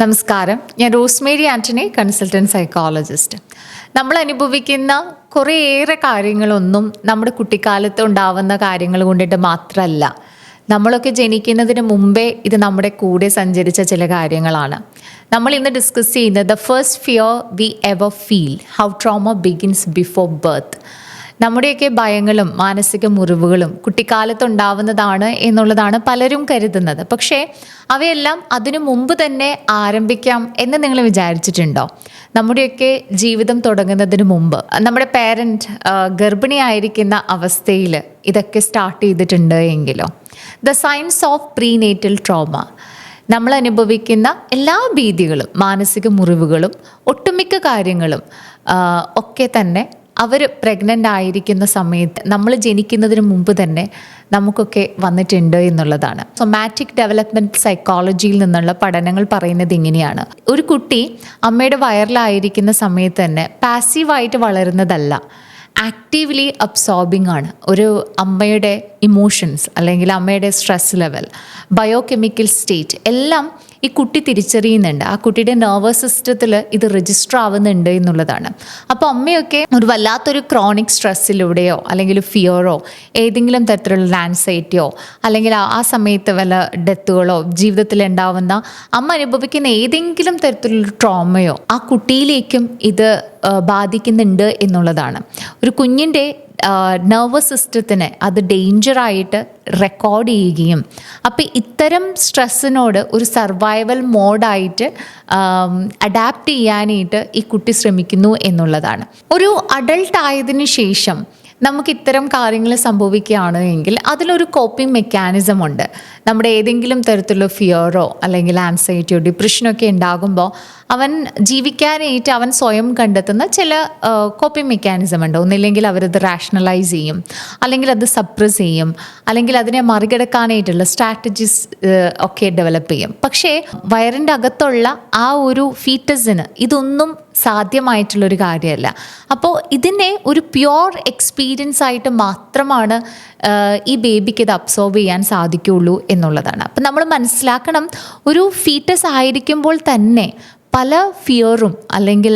നമസ്കാരം. ഞാൻ Rosemary Antony consultant psychologist. നമ്മൾ അനുഭവിക്കുന്ന കുറേയേറെ കാര്യങ്ങളൊന്നും നമ്മുടെ കുട്ടിക്കാലത്ത് ഉണ്ടാവുന്ന കാര്യങ്ങൾ കൊണ്ടിട്ട് മാത്രമല്ല നമ്മളൊക്കെ ജനിക്കുന്നതിന് മുമ്പേ ഇത് നമ്മുടെ കൂടെ സഞ്ചരിച്ച ചില കാര്യങ്ങളാണ്. നമ്മൾ ഇന്ന് ഡിസ്കസ് ചെയ്യുന്നത് the first fear we ever feel how trauma begins before birth നമ്മുടെയൊക്കെ ഭയങ്ങളും മാനസിക മുറിവുകളും കുട്ടിക്കാലത്ത് ഉണ്ടാവുന്നതാണ് എന്നുള്ളതാണ് പലരും കരുതുന്നത്. പക്ഷേ അവയെല്ലാം അതിനു മുമ്പ് തന്നെ ആരംഭിക്കാം എന്ന് നിങ്ങൾ വിചാരിച്ചിട്ടുണ്ടോ? നമ്മുടെയൊക്കെ ജീവിതം തുടങ്ങുന്നതിന് മുമ്പ് നമ്മുടെ പേരന്റ് ഗർഭിണിയായിരിക്കുന്ന അവസ്ഥയിൽ ഇതൊക്കെ സ്റ്റാർട്ട് ചെയ്തിട്ടുണ്ട് എങ്കിലോ? The science of prenatal trauma നമ്മൾ അനുഭവിക്കുന്ന എല്ലാ ഭീതികളും മാനസിക മുറിവുകളും ഒട്ടുമിക്ക കാര്യങ്ങളും ഒക്കെ തന്നെ അവർ പ്രഗ്നന്റ് ആയിരിക്കുന്ന സമയത്ത് നമ്മൾ ജനിക്കുന്നതിന് മുമ്പ് തന്നെ നമുക്കൊക്കെ വന്നിട്ടുണ്ട് എന്നുള്ളതാണ്. സൊമാറ്റിക് ഡെവലപ്മെന്റ് സൈക്കോളജിയിൽ നിന്നുള്ള പഠനങ്ങൾ പറയുന്നത് ഇങ്ങനെയാണ്. ഒരു കുട്ടി അമ്മയുടെ വയറിലായിരിക്കുന്ന സമയത്ത് തന്നെ പാസീവായിട്ട് വളരുന്നതല്ല ആക്റ്റീവ്ലി അബ്സോർബിംഗ് ആണ്. ഒരു അമ്മയുടെ ഇമോഷൻസ് അല്ലെങ്കിൽ അമ്മയുടെ സ്ട്രെസ് ലെവൽ ബയോകെമിക്കൽ സ്റ്റേറ്റ് എല്ലാം ഈ കുട്ടി തിരിച്ചറിയുന്നുണ്ട്. ആ കുട്ടിയുടെ നെർവസ് സിസ്റ്റത്തിൽ ഇത് രജിസ്റ്റർ ആവുന്നുണ്ട് എന്നുള്ളതാണ്. അപ്പോൾ അമ്മയൊക്കെ ഒരു വല്ലാത്തൊരു ക്രോണിക് സ്ട്രെസ്സിലൂടെയോ അല്ലെങ്കിൽ ഫിയറോ ഏതെങ്കിലും തരത്തിലുള്ള ആൻസൈറ്റിയോ അല്ലെങ്കിൽ ആ- സമയത്ത് വല്ല ഡെത്തുകളോ ജീവിതത്തിൽ ഉണ്ടാവുന്ന അമ്മ അനുഭവിക്കുന്ന ഏതെങ്കിലും തരത്തിലുള്ള ട്രോമയോ ആ കുട്ടിയിലേക്കും ഇത് ബാധിക്കുന്നുണ്ട് എന്നുള്ളതാണ്. ഒരു കുഞ്ഞിന്റെ നെർവസ് സിസ്റ്റത്തിന് അത് ഡേഞ്ചറായിട്ട് റെക്കോർഡ് ചെയ്യുകയും. അപ്പോൾ ഇത്തരം സ്ട്രെസ്സിനോട് ഒരു സർവൈവൽ മോഡായിട്ട് അഡാപ്റ്റ് ചെയ്യാനായിട്ട് ഈ കുട്ടി ശ്രമിക്കുന്നു എന്നുള്ളതാണ്. ഒരു അഡൾട്ട് ആയതിനു ശേഷം നമുക്ക് ഇത്തരം കാര്യങ്ങൾ സംഭവിക്കുകയാണ് എങ്കിൽ അതിലൊരു കോപ്പിംഗ് മെക്കാനിസം ഉണ്ട്. നമ്മുടെ ഏതെങ്കിലും തരത്തിലുള്ള ഫിയറോ അല്ലെങ്കിൽ ആൻസൈറ്റിയോ ഡിപ്രഷനോ ഒക്കെ ഉണ്ടാകുമ്പോൾ അവൻ ജീവിക്കാനായിട്ട് അവൻ സ്വയം കണ്ടെത്തുന്ന ചില കോപ്പിംഗ് മെക്കാനിസം ഉണ്ട്. ഒന്നില്ലെങ്കിൽ അവരത് റാഷണലൈസ് ചെയ്യും. അല്ലെങ്കിൽ അത് സപ്രസ് ചെയ്യും. അല്ലെങ്കിൽ അതിനെ മറികടക്കാനായിട്ടുള്ള സ്ട്രാറ്റജീസ് ഒക്കെ ഡെവലപ്പ് ചെയ്യും. പക്ഷേ വയറിന്റെ അകത്തുള്ള ആ ഒരു ഫീറ്റസിന് ഇതൊന്നും സാധ്യമായിട്ടുള്ളൊരു കാര്യമല്ല. അപ്പോൾ ഇതിനെ ഒരു പ്യുവർ എക്സ്പീരിയൻസ് ആയിട്ട് മാത്രമാണ് ഈ ബേബിക്ക് ഇത് അബ്സോർവ് ചെയ്യാൻ സാധിക്കുള്ളൂ എന്നുള്ളതാണ്. അപ്പം നമ്മൾ മനസ്സിലാക്കണം ഒരു ഫീറ്റസ് ആയിരിക്കുമ്പോൾ തന്നെ പല ഫിയറും അല്ലെങ്കിൽ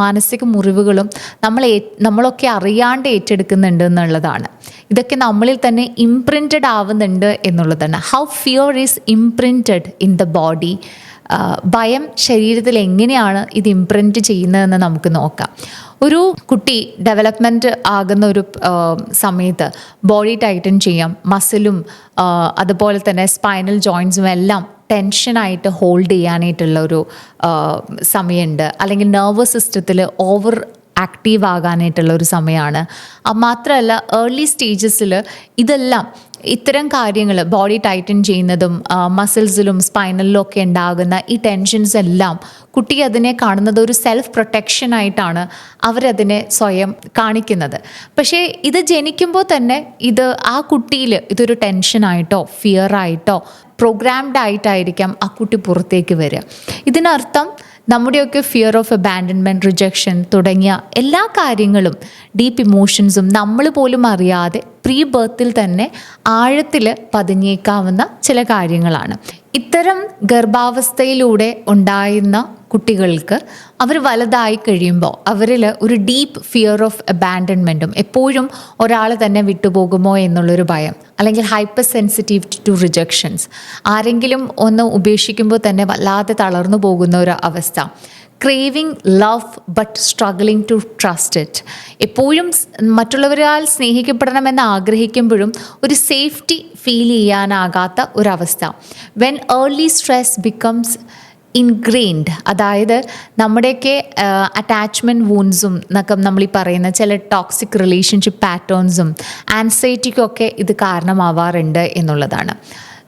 മാനസിക മുറിവുകളും നമ്മൾ നമ്മളൊക്കെ അറിയാണ്ട് ഏറ്റെടുക്കുന്നുണ്ട് എന്നുള്ളതാണ്. ഇതൊക്കെ നമ്മളിൽ തന്നെ ഇംപ്രിന്റഡ് ആവുന്നുണ്ട് എന്നുള്ളതാണ്. How fear is imprinted in the body ഭയം ശരീരത്തിൽ എങ്ങനെയാണ് ഇത് ഇംപ്രിന്റ് ചെയ്യുന്നതെന്ന് നമുക്ക് നോക്കാം. ഒരു കുട്ടി ഡെവലപ്മെന്റ് ആകുന്ന ഒരു സമയത്ത് ബോഡി ടൈറ്റൻ ചെയ്യാം മസിലും അതുപോലെ തന്നെ സ്പൈനൽ ജോയിൻസും എല്ലാം ടെൻഷനായിട്ട് ഹോൾഡ് ചെയ്യാനായിട്ടുള്ള ഒരു സമയമുണ്ട്. അല്ലെങ്കിൽ നെർവസ് സിസ്റ്റത്തിൽ ഓവർ ആക്റ്റീവ് ആകാനായിട്ടുള്ള ഒരു സമയമാണ്. മാത്രമല്ല ഏർലി സ്റ്റേജസിൽ ഇതെല്ലാം ഇത്തരം കാര്യങ്ങൾ ബോഡി ടൈറ്റൻ ചെയ്യുന്നതും മസിൽസിലും സ്പൈനലിലും ഒക്കെ ഉണ്ടാകുന്ന ഈ ടെൻഷൻസ് എല്ലാം കുട്ടി അതിനെ കാണുന്നത് ഒരു സെൽഫ് പ്രൊട്ടക്ഷൻ ആയിട്ടാണ് അവരതിനെ സ്വയം കാണിക്കുന്നത്. പക്ഷേ ഇത് ജനിക്കുമ്പോൾ തന്നെ ഇത് ആ കുട്ടിയിൽ ഇതൊരു ടെൻഷനായിട്ടോ ഫിയർ ആയിട്ടോ പ്രോഗ്രാംഡ് ആയിട്ടായിരിക്കാം ആ കുട്ടി പുറത്തേക്ക് വരിക. ഇതിനർത്ഥം നമ്മുടെയൊക്കെ ഫിയർ ഓഫ് അബാൻഡൻമെന്റ് റിജക്ഷൻ തുടങ്ങിയ എല്ലാ കാര്യങ്ങളും ഡീപ്പ് ഇമോഷൻസും നമ്മൾ പോലും അറിയാതെ പ്രീ ബർത്തിൽ തന്നെ ആഴത്തിൽ പതിഞ്ഞേക്കാവുന്ന ചില കാര്യങ്ങളാണ്. ഇത്തരം ഗർഭാവസ്ഥയിലൂടെ ഉണ്ടായിരുന്ന കുട്ടികൾക്ക് അവർ വലുതായി കഴിയുമ്പോൾ അവരിൽ ഒരു ഡീപ്പ് ഫിയർ ഓഫ് അബാൻഡൻമെന്റും എപ്പോഴും ഒരാൾ തന്നെ വിട്ടുപോകുമോ എന്നുള്ളൊരു ഭയം അല്ലെങ്കിൽ ഹൈപ്പർ സെൻസിറ്റീവ് ടു റിജക്ഷൻസ് ആരെങ്കിലും ഒന്ന് ഉപേക്ഷിക്കുമ്പോൾ തന്നെ വല്ലാതെ തളർന്നു പോകുന്ന ഒരു അവസ്ഥ. Craving love but struggling to trust it എപ്പോഴും മറ്റുള്ളവരാൽ സ്നേഹിക്കപ്പെടണമെന്ന് ആഗ്രഹിക്കുമ്പോഴും ഒരു സേഫ്റ്റി ഫീൽ ചെയ്യാനാകാത്ത ഒരവസ്ഥ when early stress becomes ingrained അതായത് നമ്മുടെയൊക്കെ അറ്റാച്ച്മെന്റ് വൂൺസും എന്നൊക്കെ നമ്മൾ ഈ പറയുന്ന ചില ടോക്സിക് റിലേഷൻഷിപ്പ് പാറ്റേൺസും ആൻസൈറ്റിക്കൊക്കെ ഇത് കാരണമാവാറുണ്ട് എന്നുള്ളതാണ്.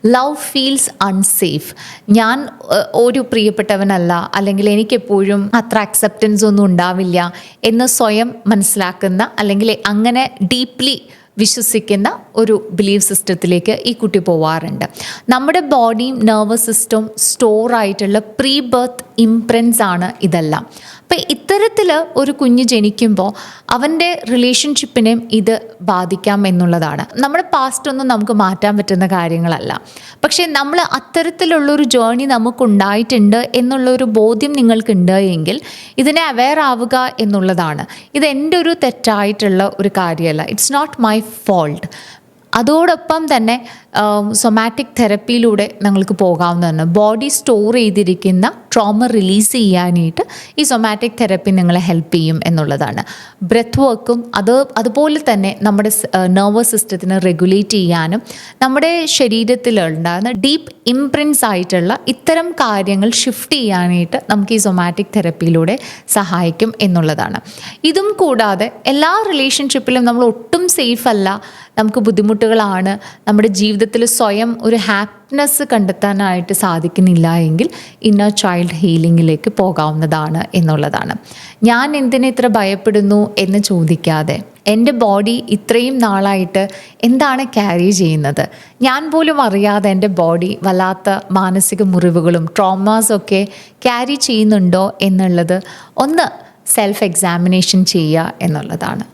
ലവ് ഫീൽസ് അൺസേഫ് ഞാൻ ഒരു പ്രിയപ്പെട്ടവനല്ല അല്ലെങ്കിൽ എനിക്കെപ്പോഴും അത്ര അക്സെപ്റ്റൻസ് ഒന്നും ഉണ്ടാവില്ല എന്ന് സ്വയം മനസ്സിലാക്കുന്ന അല്ലെങ്കിൽ അങ്ങനെ ഡീപ്ലി വിശ്വസിക്കുന്ന ഒരു ബിലീഫ് സിസ്റ്റത്തിലേക്ക് ഈ കുട്ടി പോവാറുണ്ട്. നമ്മുടെ ബോഡിയും നെർവസ് സിസ്റ്റവും സ്റ്റോർ ആയിട്ടുള്ള പ്രീ ബർത്ത് ഇംപ്രിൻസ് ആണ് ഇതെല്ലാം. അപ്പം ഇത്തരത്തിൽ ഒരു കുഞ്ഞ് ജനിക്കുമ്പോൾ അവന്റെ റിലേഷൻഷിപ്പിനെയും ഇത് ബാധിക്കാം എന്നുള്ളതാണ്. നമ്മുടെ പാസ്റ്റ് ഒന്നും നമുക്ക് മാറ്റാൻ പറ്റുന്ന കാര്യങ്ങളല്ല. പക്ഷേ നമ്മൾ അത്തരത്തിലുള്ളൊരു ജേണി നമുക്കുണ്ടായിട്ടുണ്ട് എന്നുള്ളൊരു ബോധ്യം നിങ്ങൾക്കുണ്ട് എങ്കിൽ ഇതിനെ അവെയർ ആവുക എന്നുള്ളതാണ്. ഇത് എന്റെ ഒരു തെറ്റായിട്ടുള്ള ഒരു കാര്യമല്ല. ഇറ്റ്സ് നോട്ട് മൈ ഫോൾട്ട് അതോടൊപ്പം തന്നെ സൊമാറ്റിക് തെറപ്പിയിലൂടെ നിങ്ങൾക്ക് പോകാവുന്നതാണ്. ബോഡി സ്റ്റോർ ചെയ്തിരിക്കുന്ന ട്രോമ റിലീസ് ചെയ്യാനായിട്ട് ഈ സൊമാറ്റിക് തെറപ്പി നിങ്ങളെ ഹെൽപ്പ് ചെയ്യും എന്നുള്ളതാണ്. ബ്രെത്ത് വർക്കും അത് അതുപോലെ തന്നെ നമ്മുടെ നെർവസ് സിസ്റ്റത്തിനെ റെഗുലേറ്റ് ചെയ്യാനും നമ്മുടെ ശരീരത്തിൽ ശരീരത്തിലുണ്ടാകുന്ന ഡീപ്പ് ഇംപ്രിൻസ് ആയിട്ടുള്ള ഇത്തരം കാര്യങ്ങൾ ഷിഫ്റ്റ് ചെയ്യാനായിട്ട് നമുക്ക് ഈ സൊമാറ്റിക് തെറപ്പിയിലൂടെ സഹായിക്കും എന്നുള്ളതാണ്. ഇതും കൂടാതെ എല്ലാ റിലേഷൻഷിപ്പിലും നമ്മൾ ഒട്ടും സേഫ് അല്ല. നമുക്ക് ബുദ്ധിമുട്ടുകളാണ്. നമ്മുടെ ജീവിതത്തിൽ സ്വയം ഒരു ഹാപ്പിനെസ് കണ്ടെത്താനായിട്ട് സാധിക്കുന്നില്ല എങ്കിൽ ഇന്നർ ചൈൽഡ് ഹീലിംഗിലേക്ക് പോകാവുന്നതാണ് എന്നുള്ളതാണ്. ഞാൻ എന്തിനെ ഇത്ര ഭയപ്പെടുന്നു എന്ന് ചോദിക്കാതെ എന്റെ ബോഡി ഇത്രയും നാളായിട്ട് എന്താണ് ക്യാരി ചെയ്യുന്നത്? ഞാൻ പോലും അറിയാതെ എന്റെ ബോഡി വല്ലാത്ത മാനസിക മുറിവുകളും ട്രോമാസൊക്കെ ക്യാരി ചെയ്യുന്നുണ്ടോ എന്നുള്ളത് ഒന്ന് സെൽഫ് എക്സാമിനേഷൻ ചെയ്യുക എന്നുള്ളതാണ്.